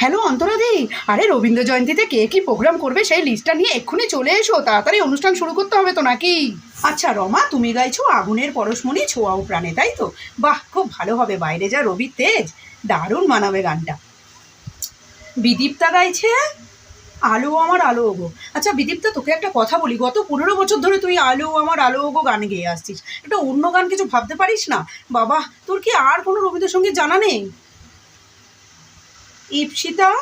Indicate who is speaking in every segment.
Speaker 1: Hello অন্তরাদি আরে, রবীন্দ্র জয়ন্তীতে কে কি programme করবে সেই লিস্টটা নিয়ে এক্ষুনি চলে এসো। তাড়াতাড়ি অনুষ্ঠান শুরু করতে হবে তো নাকি? আচ্ছা রমা, তুমি গাইছো আগুনের পরশমণি, ছোঁয়াও প্রাণে, তাই তো? বাহ, খুব ভালো হবে বাইরে যা রবি তেজ। দারুণ মানাবে গানটা। বিদীপ্তা গাইছে? আলো আমার আলো ওগো আচ্ছা বিদীপ্তা তোকে একটা কথা বলি। গত পনেরো বছর ধরে তুই আলো আমার আলো ওগো গান গেয়ে আসছিস। একটা অন্য গান কিছু ভাবতে পারিস না? বাবা, তোর কি আর কোনো রবীন্দ্রসঙ্গীত জানা নেই? ইপসিতা?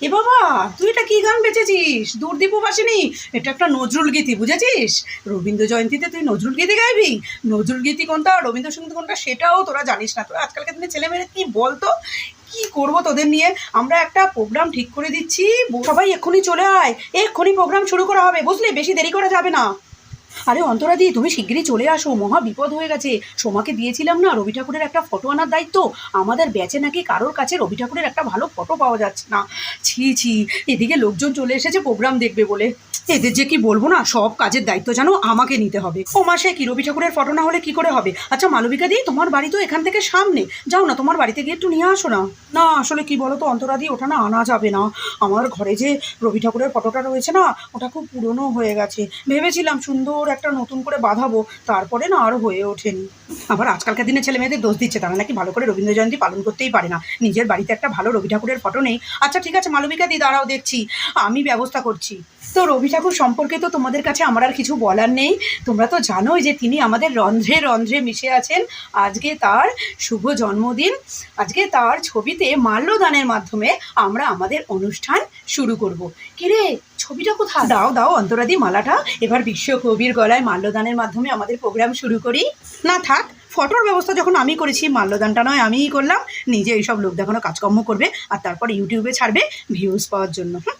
Speaker 1: এ বাবা, তুই এটা কি গান বেঁচেছিস? দূরদীপবাসিনী এটা একটা নজরুল গীতি, বুঝেছিস? রবীন্দ্র জয়ন্তীতে তুই নজরুল গীতি গাইবি? নজরুল গীতি কোনটা, রবীন্দ্রসঙ্গীত কোনটা, সেটাও তোরা জানিস না। তোরা আজকালকার দিনে ছেলেমেয়েরা কি বলতো? কি করব তোদের নিয়ে? আমরা একটা প্রোগ্রাম ঠিক করে দিচ্ছি। সবাই এক্ষুনি চলে আয়। এক্ষুনি প্রোগ্রাম শুরু করা হবে, বুঝলি? বেশি দেরি করা যাবে না। আরে অন্তরাদি তুমি শিগগিরই চলে আসো, মহা বিপদ হয়ে গেছে। সোমাকে দিয়েছিলাম না, রবি ঠাকুরের একটা ফটো আনার দায়িত্ব। আমাদের ব্যাচে নাকি কারোর কাছে রবি ঠাকুরের একটা ভালো ফটো পাওয়া যাচ্ছে না। ছি ছি, এদিকে লোকজন চলে এসেছে প্রোগ্রাম দেখবে বলে। এদের যে কি বলব না, সব কাজের দায়িত্ব জানো আমাকে নিতে হবে। ও মাসে কি, রবি ঠাকুরের ফটো না হলে কি করে হবে? আচ্ছা মালবিকা দি, তোমার বাড়ি তো এখান থেকে সামনে। যাও না, তোমার বাড়িতে গিয়ে একটু নিয়ে আসো না। না, আসলে কি বলো তো অন্তরাদি ওটা না আনা যাবে না। আমার ঘরে যে রবি ঠাকুরের ফটোটা রয়েছে না, ওটা খুব পুরনো হয়ে গেছে। ভেবেছিলাম সুন্দর একটা নতুন করে বাঁধাবো, তারপরে না আরও হয়ে ওঠেনি। আবার আজকালকার দিনে ছেলে মেয়েদের দোষ দিচ্ছে, তারা নাকি ভালো করে রবীন্দ্র জয়ন্তী পালন করতেই পারে না। নিজের বাড়িতে একটা ভালো রবি ঠাকুরের ফটো নেই। আচ্ছা ঠিক আছে, মালবিকা দি, দাঁড়াও দেখছি, আমি ব্যবস্থা করছি। তো রবি ঠাকুর সম্পর্কে তো তোমাদের কাছে আমার আর কিছু বলার নেই। তোমরা তো জানোই যে তিনি আমাদের রন্ধ্রে রন্ধ্রে মিশে আছেন। আজকে তার শুভ জন্মদিন। আজকে তার ছবিতে মাল্যদানের মাধ্যমে আমরা আমাদের অনুষ্ঠান শুরু করব। কিরে ছবিটা কোথায়? দাও দাও, অন্তরাদি মালাটা। এবার বিশ্ব কবির গলায় মাল্যদানের মাধ্যমে আমাদের প্রোগ্রাম শুরু করি। না, থাক ফটোর ব্যবস্থা যখন আমি করেছি, মাল্যদানটা নয়, আমিই করলাম। নিজে এইসব লোক দেখানো কাজকর্ম করবে আর তারপর ইউটিউবে ছাড়বে ভিউজ পাওয়ার জন্য, হুম?